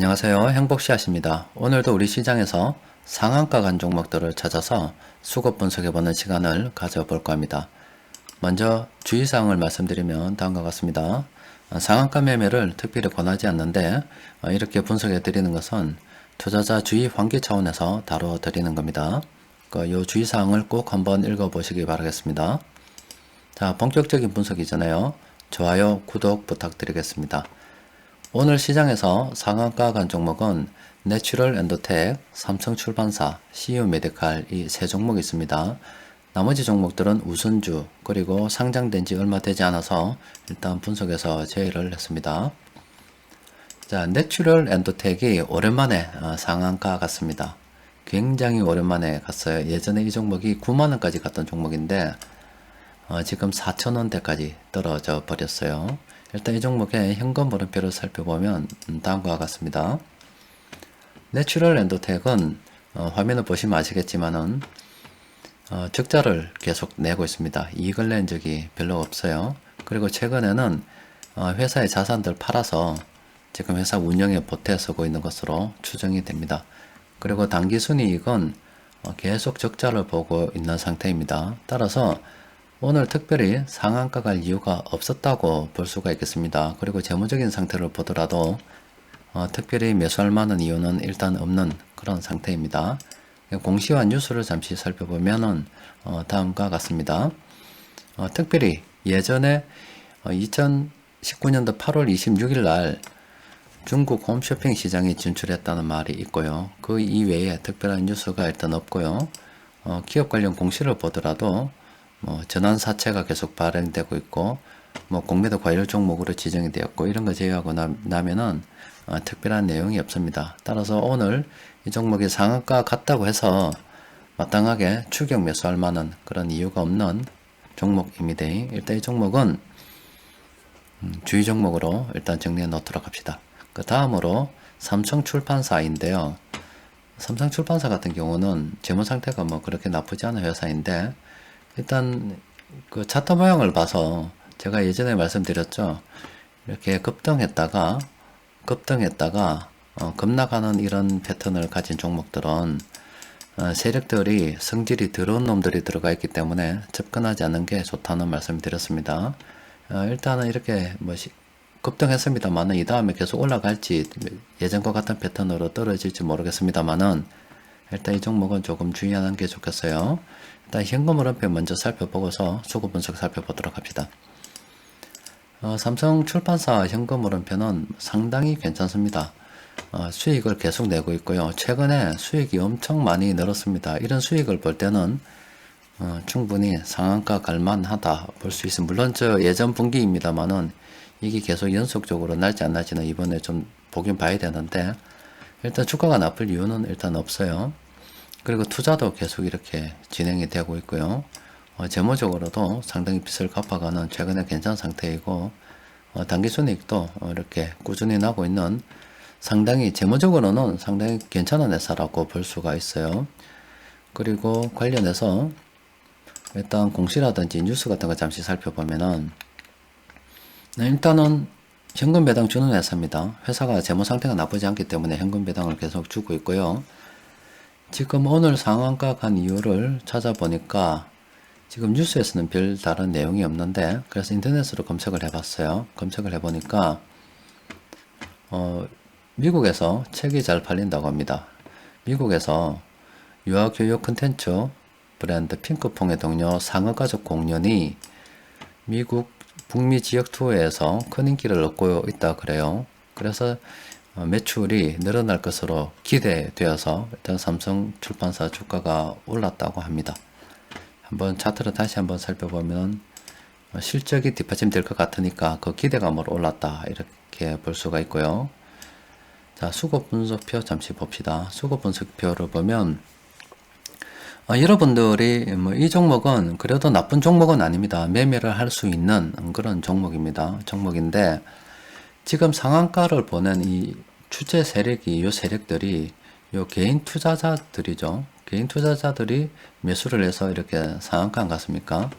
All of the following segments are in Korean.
안녕하세요. 행복씨앗입니다. 오늘도 우리 시장에서 상한가 간 종목들을 찾아서 수급 분석해보는 시간을 가져볼까 합니다. 먼저 주의사항을 말씀드리면 다음과 같습니다. 어, 상한가 매매를 특별히 권하지 않는데 어, 이렇게 분석해드리는 것은 투자자 주의 환기 차원에서 다뤄드리는 겁니다. 이 주의사항을 꼭 한번 읽어보시기 바라겠습니다. 자, 본격적인 분석이잖아요. 좋아요, 구독 부탁드리겠습니다. 오늘 시장에서 상한가 간 종목은 내추럴 엔도텍, 삼성출판사, CU 메디칼 이 세 종목이 있습니다. 나머지 종목들은 우선주 그리고 상장된 지 얼마 되지 않아서 일단 분석해서 제의를 했습니다. 자, 내추럴 엔도텍이 오랜만에 어, 상한가 갔습니다. 굉장히 오랜만에 갔어요. 예전에 이 종목이 9만원까지 갔던 종목인데 어, 지금 4천원대까지 떨어져 버렸어요. 일단 이 종목의 현금 물음표를 살펴보면 음, 다음과 같습니다. 내추럴 엔도텍은 어, 화면을 보시면 아시겠지만은 어, 적자를 계속 내고 있습니다. 이익을 낸 적이 별로 없어요. 그리고 최근에는 어, 회사의 자산들 팔아서 지금 회사 운영에 보태 서고 있는 것으로 추정이 됩니다. 그리고 당기 순이익은 어, 계속 적자를 보고 있는 상태입니다. 따라서 오늘 특별히 상한가 갈 이유가 없었다고 볼 수가 있겠습니다. 그리고 재무적인 상태를 보더라도 어, 특별히 매수할 만한 이유는 일단 없는 그런 상태입니다. 공시와 뉴스를 잠시 살펴보면은 어, 다음과 같습니다. 어, 특별히 예전에 2019년도 8월 26일 날 중국 홈쇼핑 시장에 진출했다는 말이 있고요. 그 이외에 특별한 뉴스가 일단 없고요. 어, 기업 관련 공시를 보더라도 뭐 전환 사채가 계속 발행되고 있고 뭐 공매도 과열 종목으로 지정이 되었고 이런 거 제외하고 나, 면은 어, 특별한 내용이 없습니다. 따라서 오늘 이 종목이 상한가 같다고 해서 마땅하게 추격 매수할 만한 그런 이유가 없는 종목입니다. 일단 이 종목은 음, 주의 종목으로 일단 정리해 놓도록 합시다. 그 다음으로 삼성 출판사인데요. 삼성 출판사 같은 경우는 재무 상태가 뭐 그렇게 나쁘지 않은 회사인데 일단 그 차트 모양을 봐서 제가 예전에 말씀드렸죠. 이렇게 급등했다가 급등했다가 어, 급락하는 이런 패턴을 가진 종목들은 어, 세력들이 성질이 더러운 놈들이 들어가 있기 때문에 접근하지 않는 게 좋다는 말씀을 드렸습니다. 어, 일단은 이렇게 뭐 급등했습니다만은 이 다음에 계속 올라갈지 예전과 같은 패턴으로 떨어질지 모르겠습니다만은 일단 이 종목은 조금 주의하는 게 좋겠어요. 일단 현금 흐름표 먼저 살펴보고서 수급 분석 살펴보도록 합시다. 어, 삼성 출판사 현금 흐름표는 상당히 괜찮습니다. 어, 수익을 계속 내고 있고요. 최근에 수익이 엄청 많이 늘었습니다. 이런 수익을 볼 때는 어, 충분히 상한가 갈만하다 볼 수 있습니다. 물론 저 예전 분기입니다만은 이게 계속 연속적으로 날지 안 날지는 이번에 좀 보긴 봐야 되는데 일단 주가가 나쁠 이유는 일단 없어요. 그리고 투자도 계속 이렇게 진행이 되고 있고요. 어, 재무적으로도 상당히 빚을 갚아가는 최근에 괜찮은 상태이고 어, 단기순이익도 어, 이렇게 꾸준히 나고 있는 상당히 재무적으로는 상당히 괜찮은 회사라고 볼 수가 있어요. 그리고 관련해서 일단 공시라든지 뉴스 같은 거 잠시 살펴보면은 네, 일단은 현금 배당 주는 회사입니다. 회사가 재무 상태가 나쁘지 않기 때문에 현금 배당을 계속 주고 있고요. 지금 오늘 상한가 간 이유를 찾아보니까 지금 뉴스에서는 별 다른 내용이 없는데 그래서 인터넷으로 검색을 해봤어요. 검색을 해보니까 어, 미국에서 책이 잘 팔린다고 합니다. 미국에서 유아교육 컨텐츠 브랜드 핑크퐁의 동료 상어가족 공연이 미국 북미 지역 투어에서 큰 인기를 얻고 있다 그래요. 그래서 어, 매출이 늘어날 것으로 기대되어서 일단 삼성 출판사 주가가 올랐다고 합니다. 한번 차트를 다시 한번 살펴보면 어, 실적이 뒷받침될 것 같으니까 그 기대감으로 올랐다 이렇게 볼 수가 있고요. 자 수급 분석표 잠시 봅시다. 수급 분석표를 보면 어, 여러분들이 뭐 이 종목은 그래도 나쁜 종목은 아닙니다. 매매를 할 수 있는 그런 종목입니다. 종목인데 지금 상한가를 보는 이 주체 세력이 요 세력들이 요 개인 투자자들이죠. 개인 투자자들이 매수를 해서 이렇게 상한가 안 갔습니까?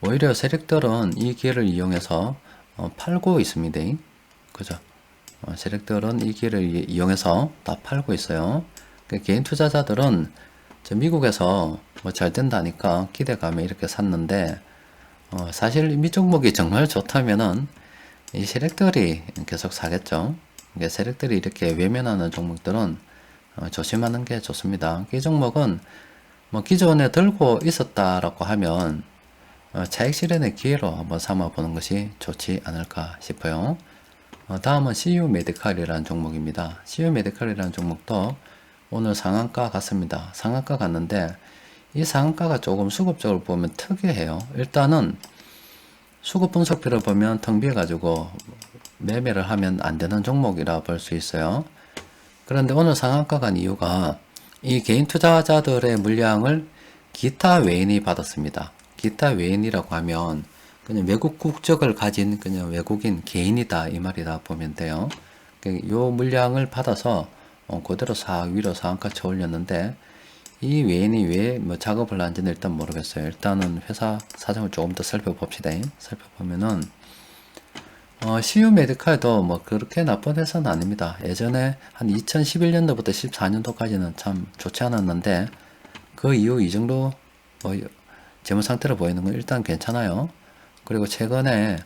오히려 세력들은 이 기회를 이용해서 어, 팔고 있습니다. 그죠? 어, 세력들은 이 기회를 이- 이용해서 다 팔고 있어요. 그 개인 투자자들은 저 미국에서 뭐 잘 된다니까 기대감에 이렇게 샀는데 어, 사실 미 종목이 정말 좋다면은 이 세력들이 계속 사겠죠. 세력들이 이렇게 외면하는 종목들은 어, 조심하는 게 좋습니다. 이 종목은 뭐 기존에 들고 있었다라고 하면 어, 차익 실현의 기회로 한번 삼아 보는 것이 좋지 않을까 싶어요. 어, 다음은 CU 메디칼이라는 종목입니다. CU 메디칼이라는 종목도 오늘 상한가 갔습니다. 상한가 갔는데 이 상한가가 조금 수급적으로 보면 특이해요. 일단은 수급 분석표를 보면 텅 비어 가지고 매매를 하면 안 되는 종목이라 볼 수 있어요. 그런데 오늘 상한가 간 이유가 이 개인 투자자들의 물량을 기타 외인이 받았습니다. 기타 외인이라고 하면 그냥 외국 국적을 가진 그냥 외국인 개인이다 이 말이다 보면 돼요. 그요 물량을 받아서 어, 그대로 싹 위로 상한가 쳐 올렸는데 이 외인이 왜 뭐 작업을 한지는 일단 모르겠어요. 일단은 회사 사정을 조금 더 살펴봅시다. 살펴보면은 어, CU 메디칼도 뭐 그렇게 나쁜 회사는 아닙니다. 예전에 한 2011년도부터 14년도까지는 참 좋지 않았는데 그 이후 이 정도 뭐 재무 상태로 보이는 건 일단 괜찮아요. 그리고 최근에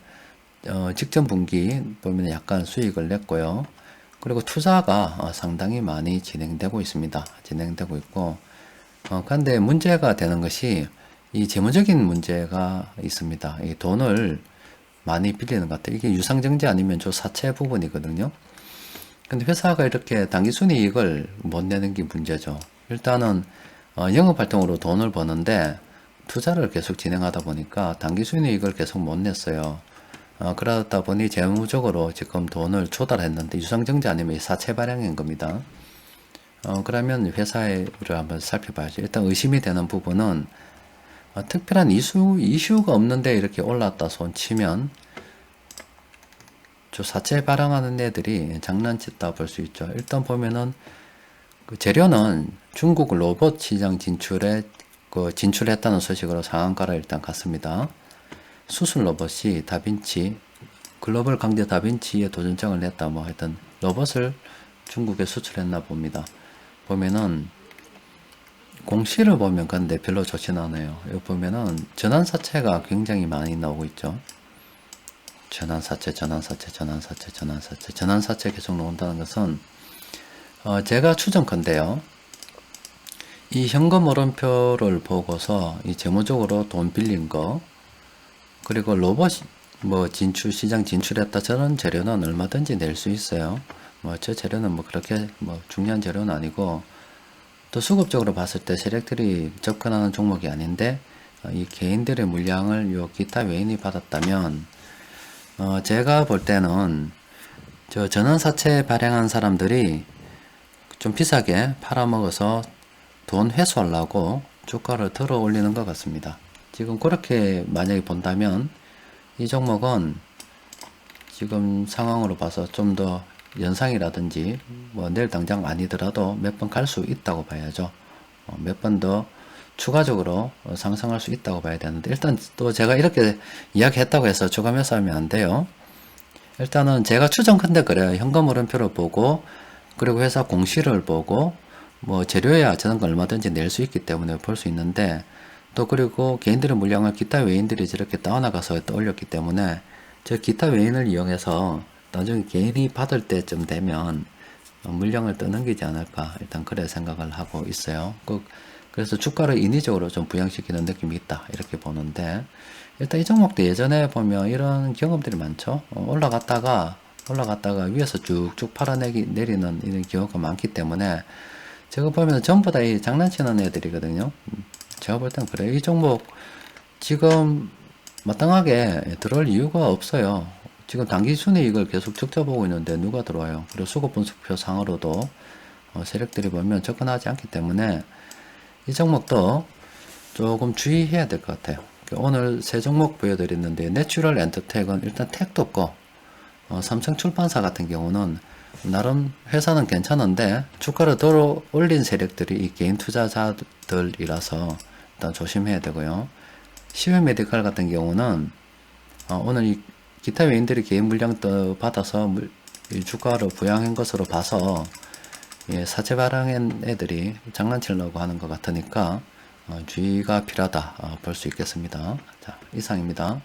어, 직전 분기 보면 약간 수익을 냈고요. 그리고 투자가 어, 상당히 많이 진행되고 있습니다. 진행되고 있고 어, 근데 문제가 되는 것이 이 재무적인 문제가 있습니다. 이 돈을 많이 빌리는 것 같아요. 이게 유상증자 아니면 저 사채 부분이거든요. 근데 회사가 이렇게 당기순이익을 못 내는 게 문제죠. 일단은 어, 영업활동으로 돈을 버는데 투자를 계속 진행하다 보니까 당기순이익을 계속 못 냈어요. 어, 그러다 보니 재무적으로 지금 돈을 조달했는데 유상증자 아니면 사채 발행인 겁니다. 어, 그러면 회사를 한번 살펴봐야죠. 일단 의심이 되는 부분은 어, 특별한 이슈, 이슈가 없는데 이렇게 올랐다 손 치면 저 사채 발행하는 애들이 장난쳤다 볼 수 있죠. 일단 보면은 그 재료는 중국 로봇 시장 진출에 그 진출했다는 소식으로 상한가를 일단 갔습니다. 수술 로봇이 다빈치 글로벌 강제 다빈치에 도전장을 냈다 뭐 하여튼 로봇을 중국에 수출했나 봅니다. 보면은 공시를 보면 근데 별로 좋진 않아요. 여기 보면은 전환사채가 굉장히 많이 나오고 있죠. 전환사채, 전환사채, 전환사채, 전환사채, 전환사채 계속 나온다는 것은 어, 제가 추정컨대요. 이 현금 오름표를 보고서 이 재무적으로 돈 빌린 거 그리고 로봇 뭐 진출 시장 진출했다 저런 재료는 얼마든지 낼 수 있어요. 뭐 저 재료는 뭐 그렇게 뭐 중요한 재료는 아니고 또 수급적으로 봤을 때 세력들이 접근하는 종목이 아닌데 어, 이 개인들의 물량을 요 기타 외인이 받았다면 어 제가 볼 때는 저 전환사채 발행한 사람들이 좀 비싸게 팔아먹어서 돈 회수하려고 주가를 들어 올리는 것 같습니다. 지금 그렇게 만약에 본다면 이 종목은 지금 상황으로 봐서 좀 더 연상이라든지 뭐 내일 당장 아니더라도 몇 번 갈 수 있다고 봐야죠. 어, 몇번 더 추가적으로 어, 상승할 수 있다고 봐야 되는데 일단 또 제가 이렇게 이야기했다고 해서 주가 매수하면 안 돼요. 일단은 제가 추정컨대 그래요. 현금 흐름표를 보고 그리고 회사 공시를 보고 뭐 재료야 저런 거 얼마든지 낼 수 있기 때문에 볼 수 있는데 또 그리고 개인들의 물량을 기타 외인들이 저렇게 떠나가서 또 올렸기 때문에 저 기타 외인을 이용해서 나중에 개인이 받을 때쯤 되면 어, 물량을 떠넘기지 않을까 일단 그래 생각을 하고 있어요. 그, 그래서 주가를 인위적으로 좀 부양시키는 느낌이 있다 이렇게 보는데 일단 이 종목도 예전에 보면 이런 경험들이 많죠. 어, 올라갔다가 올라갔다가 위에서 쭉쭉 팔아내기 내리는 이런 경우가 많기 때문에 제가 보면 전부 다 이 장난치는 애들이거든요. 음, 제가 볼 땐 그래요. 이 종목 지금 마땅하게 들어올 이유가 없어요. 지금 단기 순이익을 계속 적자 보고 있는데 누가 들어와요? 그리고 수급 분석표 상으로도 어, 세력들이 보면 접근하지 않기 때문에 이 종목도 조금 주의해야 될 것 같아요. 오늘 세 종목 보여드렸는데 내추럴 엔터텍은 일단 택도 없고 어, 삼성 출판사 같은 경우는 나름 회사는 괜찮은데 주가를 더 올린 세력들이 이 개인 투자자들이라서 일단 조심해야 되고요. 시외 메디칼 같은 경우는 어, 오늘 이 기타 외인들이 개인 물량 또 받아서 주가를 부양한 것으로 봐서 예, 사채 발행한 애들이 장난치려고 하는 것 같으니까 어, 주의가 필요하다 볼수 있겠습니다. 자, 이상입니다.